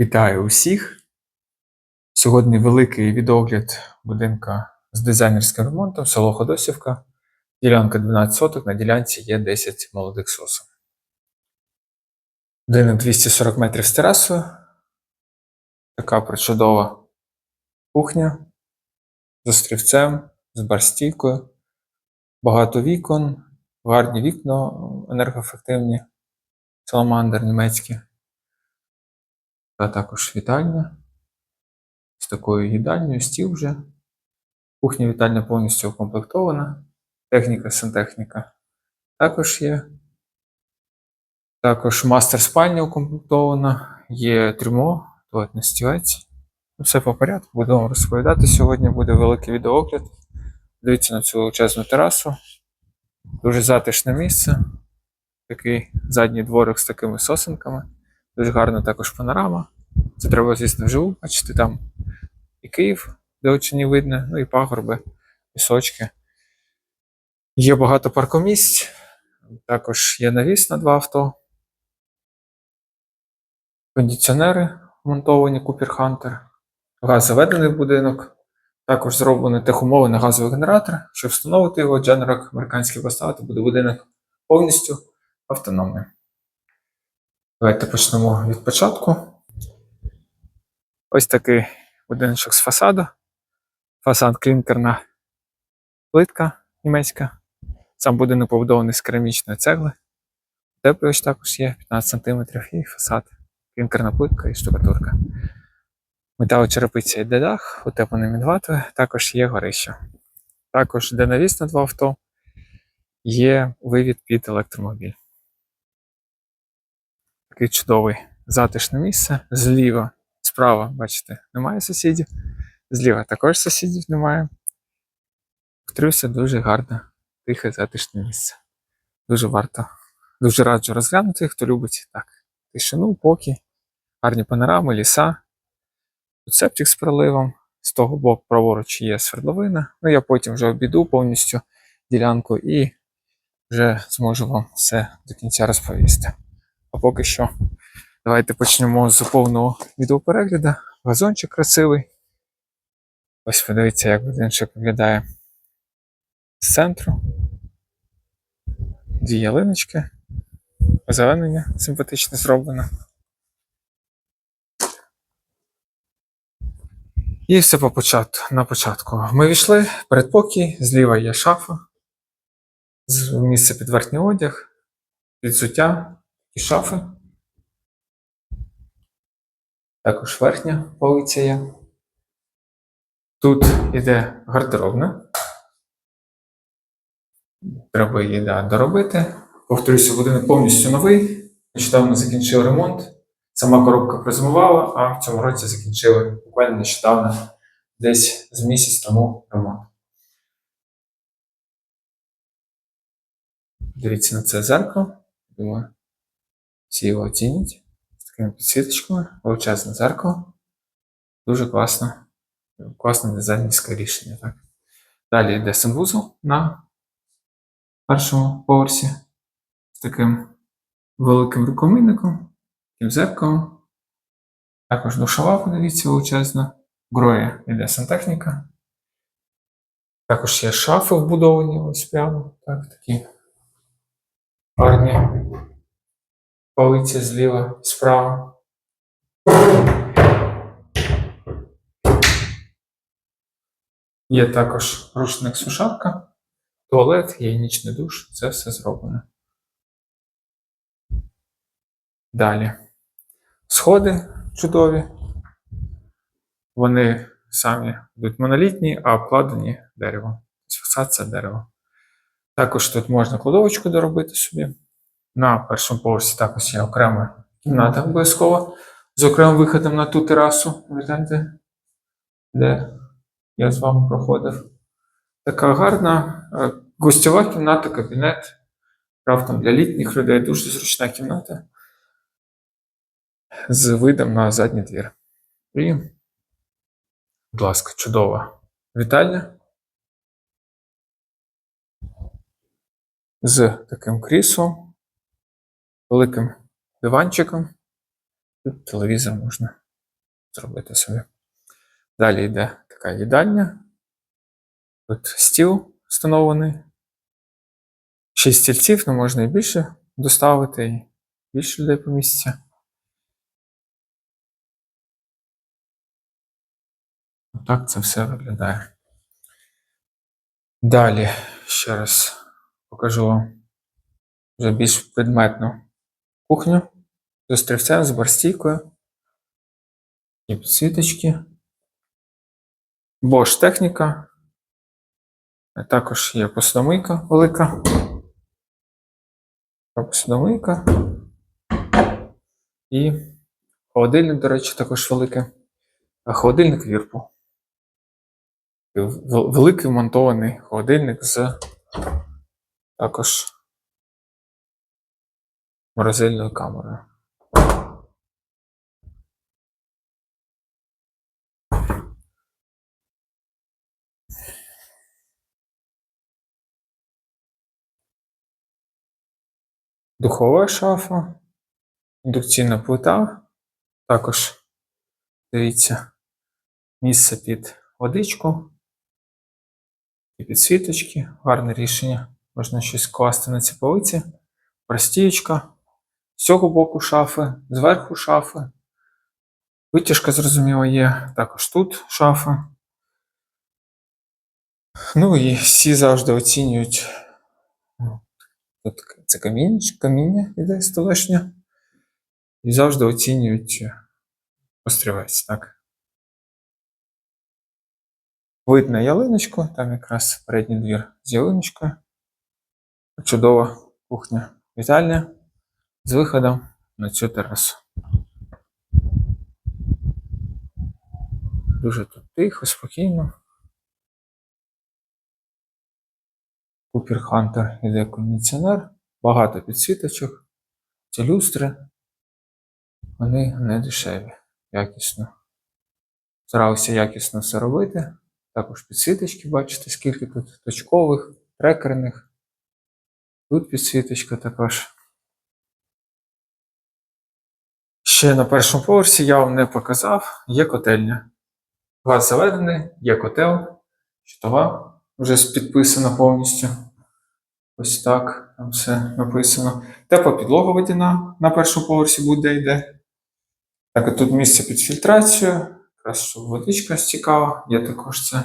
Вітаю усіх! Сьогодні великий відогляд будинка з дизайнерським ремонтом, село Ходосівка. Ділянка 12 соток, на ділянці є 10 молодих сосен. Будинок 240 метрів з терасою. Така причудова кухня з острівцем, з барстійкою. Багато вікон, гарні вікна енергоефективні, саламандр німецькі. Та також вітальня. З такою їдальнею, стіл вже. Кухня вітальня повністю укомплектована. Техніка, сантехніка також є. Також мастер спальня укомплектована, є трюмо, туалетний стілець. Ну, Все по порядку, вам розповідати. Сьогодні буде великий відеоогляд. Дивіться на цю величезну терасу. Дуже затишне місце. Такий задній дворик з такими сосенками. Дуже гарна також панорама. Це треба, звісно, вживу бачити там і Київ, де очині видно, ну і пагорби, пісочки. Є багато паркомісць, також є навіс на два авто. Кондиціонери вмонтовані Cooper Hunter. Газ заведений в будинок. Також зроблений техумовлений газовий генератор. Щоб встановити його, Generac американський поставити, буде будинок повністю автономний. Давайте почнемо від початку. Ось такий будиночок з фасаду. Фасад клінкерна плитка німецька. Сам будинок побудований з керамічної цегли. Теплювач також є 15 см і фасад. Клінкерна плитка і штукатурка. Металочерепиця йде дах, утеплений мінватою, також є горище. Також де навіс на два авто, є вивід під електромобіль. Такий чудовий затишне місце. Зліва, справа, бачите, немає сусідів. Зліва також сусідів немає. Повторюся, дуже гарне, тихе, затишне місце. Дуже варто, дуже раджу розглянути, хто любить так. Тишину, покій, гарні панорами, ліса. Тут з проливом. З того боку праворуч є свердловина. Ну, я потім вже обіду повністю ділянку і вже зможу вам все до кінця розповісти. А поки що, давайте почнемо з повного відеоперегляду. Газончик красивий. Ось подивіться, як будиночок виглядає з центру. Дві ялиночки. Озеленення симпатично зроблено. І все по початку, на початку. Ми війшли, передпокій, зліва є шафа, місце під верхній одяг, підзуття і шафи. Також верхня полиця є. Тут іде гардеробна. Треба її да, доробити. Повторюся, будинок повністю новий. Нещодавно закінчив ремонт. Сама коробка призимувала, а в цьому році закінчили буквально нещодавно, десь з місяць тому ремонт. Дивіться на це зеркало. Думаю, всі його оцінять. З такими підсвіточками. Величезне зеркало. Дуже класно. Класне дизайнерське рішення. Так. Далі йде санвузол на першому поверсі з таким великим рукомийником, таким зеркалом. Також душова, подивіться, величезна. Гроє йде сантехніка. Також є шафи вбудовані ось прямо. Так, такі гарні полиці зліва, справа. Є також рушник сушарка, туалет, гігієнічний душ, це все зроблено. Далі. Сходи чудові. Вони самі йдуть монолітні, а обкладені деревом. Фасад це дерево. Також тут можна кладовочку доробити собі. На першому поверсі також є окрема кімната обов'язково з окремим виходом на ту терасу. Ви де я з вами проходив. Така гарна е, гостьова кімната, кабінет. Раптом для літніх людей дуже зручна кімната. З видом на задній двір. І, будь ласка, чудова вітальня. З таким кріслом, великим диванчиком. Тут телевізор можна зробити собі. Далі йде така їдальня. Тут стіл встановлений. Шість стільців, ну можна і більше доставити, і більше людей поміститься. Так це все виглядає. Далі ще раз покажу вам вже більш предметну кухню з острівцем, з барстійкою. І підсвіточки. Bosch техніка. Також є посудомийка велика. Посудомийка. І холодильник, до речі, також великий. Холодильник Вірпу. Великий вмонтований холодильник з також морозильною камерою. Духова шафа, індукційна плита, також дивіться місце під водичку і підсвіточки. Гарне рішення. Можна щось класти на ці полиці. Простіючка. З цього боку шафи, зверху шафи. Витяжка, зрозуміло, є. Також тут шафа. Ну і всі завжди оцінюють. Тут це каміння, каміння іде столешня. І завжди оцінюють острівець, так. Вид на ялиночку, там якраз передній двір з ялиночкою. Чудова кухня вітальня з виходом на цю терасу. Дуже тут тихо, спокійно. Купер Хантер іде кондиціонер, багато підсвіточок, ці люстри. Вони не дешеві, якісно. Старався якісно все робити. Також підсвіточки, бачите, скільки тут точкових, трекерних. Тут підсвіточка також. Ще на першому поверсі я вам не показав, є котельня. Газ заведений, є котел, щитова вже підписана повністю. Ось так, там все написано. Тепла підлога водяна на першому поверсі буде йде. Так, а тут місце під фільтрацію. Якраз щоб водичка стікала, є також це.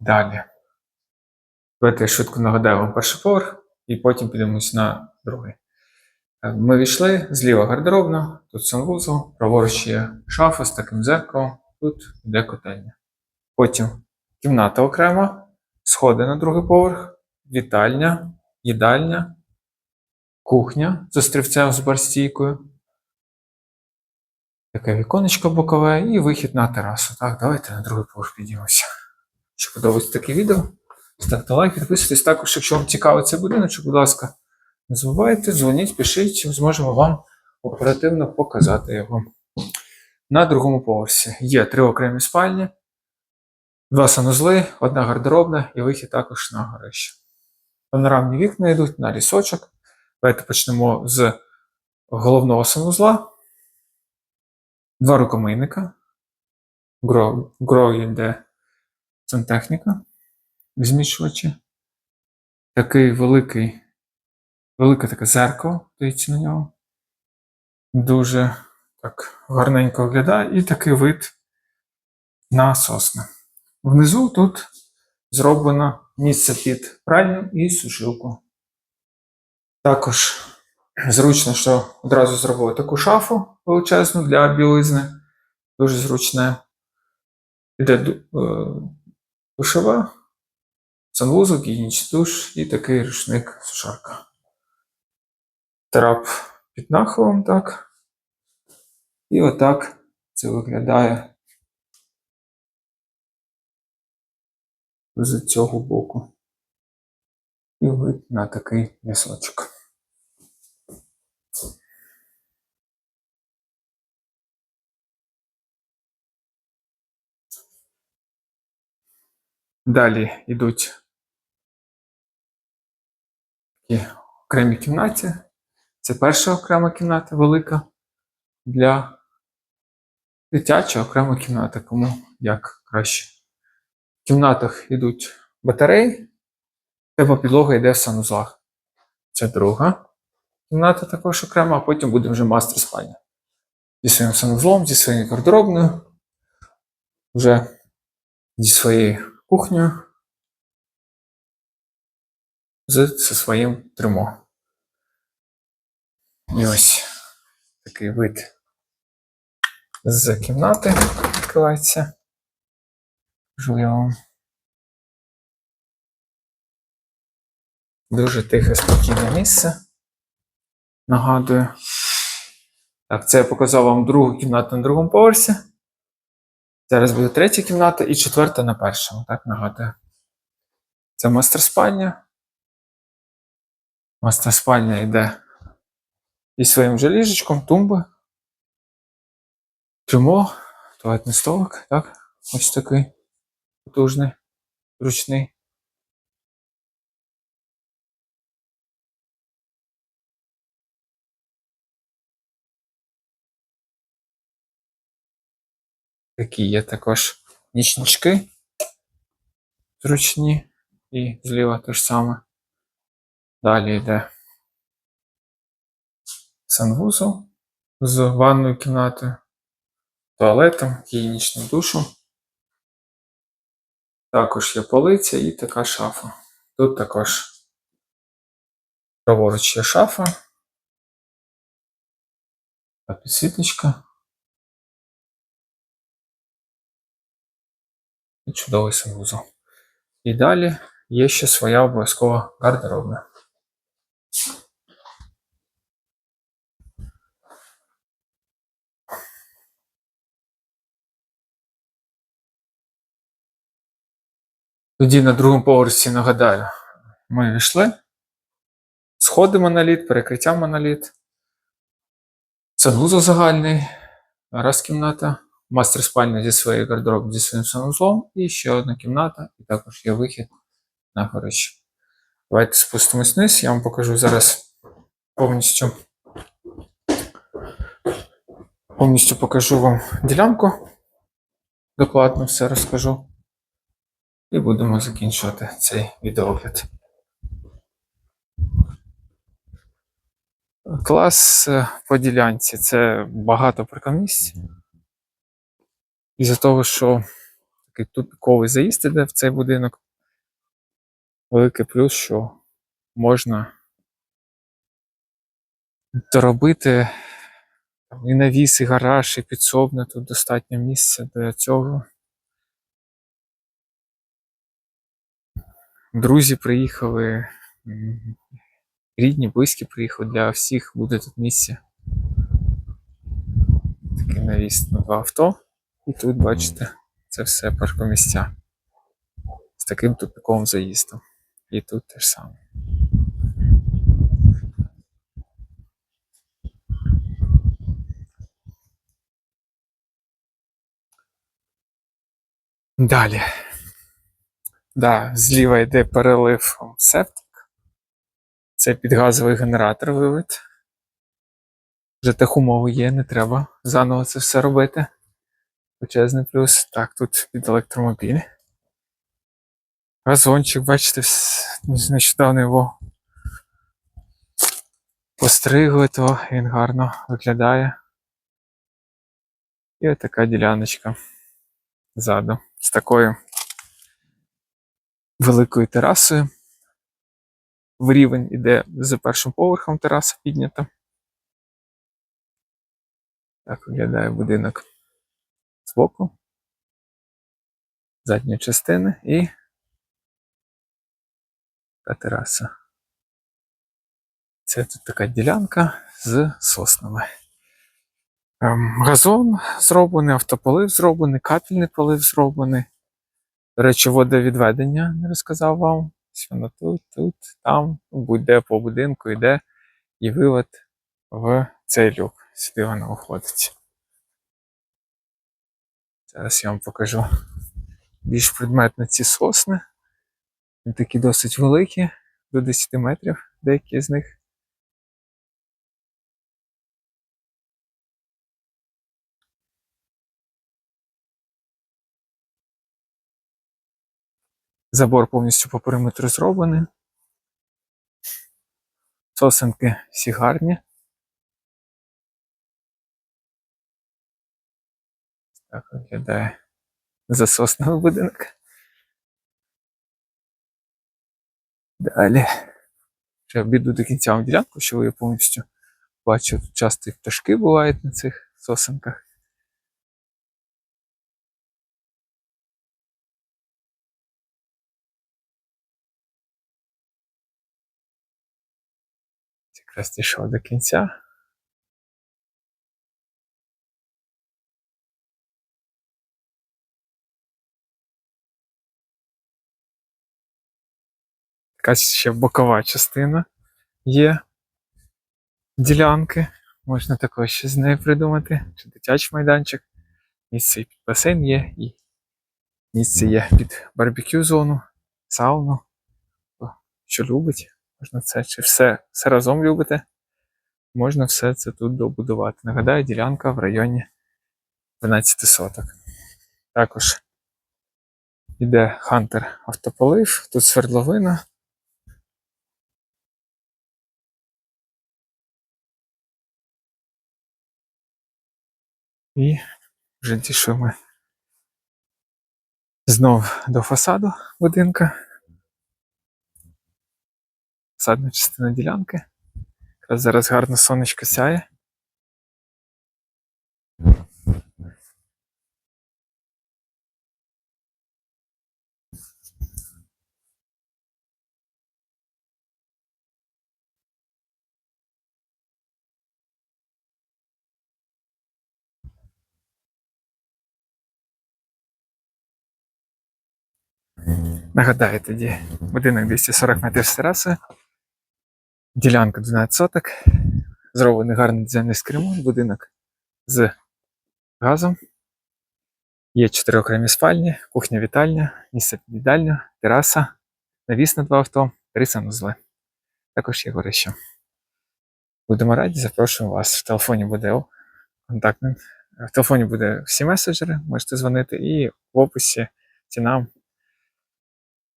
Далі. Давайте я швидко нагадаю вам перший поверх, і потім підемось на другий. Е, Ми війшли, зліва гардеробна, тут санвузол, праворуч є шафа з таким дзеркалом, тут йде котельня. Потім кімната окрема, сходи на другий поверх, вітальня, їдальня, кухня з острівцем з барстійкою. Таке віконечко бокове і вихід на терасу. Так, давайте на другий поверх підіймемося. Якщо подобається таке відео, ставте лайк, підписуйтесь також, якщо вам цікавий цей будиночок, будь ласка, не забувайте, дзвоніть, пишіть, зможемо вам оперативно показати його. На другому поверсі є три окремі спальні, два санузли, одна гардеробна і вихід також на горище. Панорамні вікна йдуть на лісочок. Давайте почнемо з головного санузла. Два рукомийника. Гро, гро сантехніка, змішувачі. Такий великий, велике таке зеркало, дивіться на нього. Дуже так гарненько виглядає і такий вид на сосни. Внизу тут зроблено місце під пральню і сушилку. Також зручно, що одразу зробили таку шафу величезну для білизни. Дуже зручне. Іде е, душова, санвузол, гігієнічний душ і такий рушник сушарка. Трап під нахилом, так. І отак це виглядає з цього боку. І вид на такий лісочок. Далі йдуть такі окремій кімнаті. Це перша окрема кімната велика для дитяча окрема кімната, кому як краще. В кімнатах йдуть батареї, тепла підлога йде в санузлах. Це друга кімната також окрема, а потім буде вже мастер спальня. Зі своїм санузлом, зі своєю гардеробною, вже зі своєю кухнею, з, зі своїм трюмо. І ось такий вид з кімнати відкривається. Вам. Дуже тихе, спокійне місце. Нагадую. Так, це я показав вам другу кімнату на другому поверсі. Зараз буде третя кімната і четверта на першому, так нагадую. Це мастер спальня. Мастер спальня йде зі своїм же ліжечком, тумби. Трюмо, туалетний столик, так? Ось такий потужний, ручний. Такі є також нічнички зручні і зліва те ж саме. Далі йде санвузол з ванною кімнатою, туалетом, гігієнічним душем. Також є полиця і така шафа. Тут також праворуч є шафа. Та підсвіточка. І чудовий санвузол. І далі є ще своя обов'язкова гардеробна. Тоді на другому поверсі нагадаю, ми йшли. Сходи моноліт, перекриття моноліт. Санвузол загальний, раз кімната, мастер спальня зі своєю гардеробом, зі своїм санузлом, і ще одна кімната, і також є вихід на горище. Давайте спустимось вниз, я вам покажу зараз повністю. Повністю покажу вам ділянку. Докладно все розкажу. І будемо закінчувати цей відеогляд. Клас е, по ділянці це багато паркомісць. Із-за того, що такий тупіковий заїзд іде в цей будинок. Великий плюс, що можна доробити і навіс, і гараж, і підсобне, тут достатньо місця для цього. Друзі приїхали, рідні, близькі приїхали, для всіх буде тут місце. Такий навіс на два авто. І тут, бачите, це все паркомістя з таким тупиковим заїздом. І тут те ж саме. Далі. Да, зліва йде перелив септик. Це підгазовий генератор вивід. Вже техумови є, не треба заново це все робити. Величезний плюс. Так, тут під електромобіль. Газончик, бачите, нещодавно його постригли, то він гарно виглядає. І ось така діляночка ззаду з такою великою терасою. В рівень іде за першим поверхом тераса піднята. Так виглядає будинок збоку, задньої частини і та тераса. Це тут така ділянка з соснами. Ем, газон зроблений, автополив зроблений, капельний полив зроблений. До речі, не розказав вам. Ось Воно тут, тут, там, будь-де по будинку йде і вивод в цей люк. Сюди воно виходить. Зараз я вам покажу більш предметно ці сосни. Вони такі досить великі, до 10 метрів, деякі з них. Забор повністю по периметру зроблений. Сосенки всі гарні. Так виглядає засосний будинок. Далі. Ще обіду до кінця вам ділянку, що ви повністю бачу. Часто і пташки бувають на цих сосенках. Якраз дійшов до кінця. Якась ще бокова частина є ділянки. Можна також ще з нею придумати. Чи дитячий майданчик. Місце і під басейн є, і місце є під барбекю зону, сауну. Що любить, можна це чи все, все разом любите. Можна все це тут добудувати. Нагадаю, ділянка в районі 12 соток. Також іде Хантер автополив, тут свердловина. І вже дійшли ми знов до фасаду будинка. Фасадна частина ділянки. Якраз зараз гарно сонечко сяє. Нагадаю тоді, будинок 240 метрів з терасою, ділянка 12 соток, зроблений гарний дизайнерський скримон, будинок з газом. Є чотири окремі спальні, кухня вітальня, місце під їдальню, тераса, навіс на два авто, три санузли. Також є горище. Будемо раді, запрошуємо вас. В телефоні буде контактний. В телефоні буде всі меседжери, можете дзвонити, і в описі ціна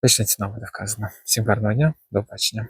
Точна ціна буде вказана. Всім гарного дня, до побачення.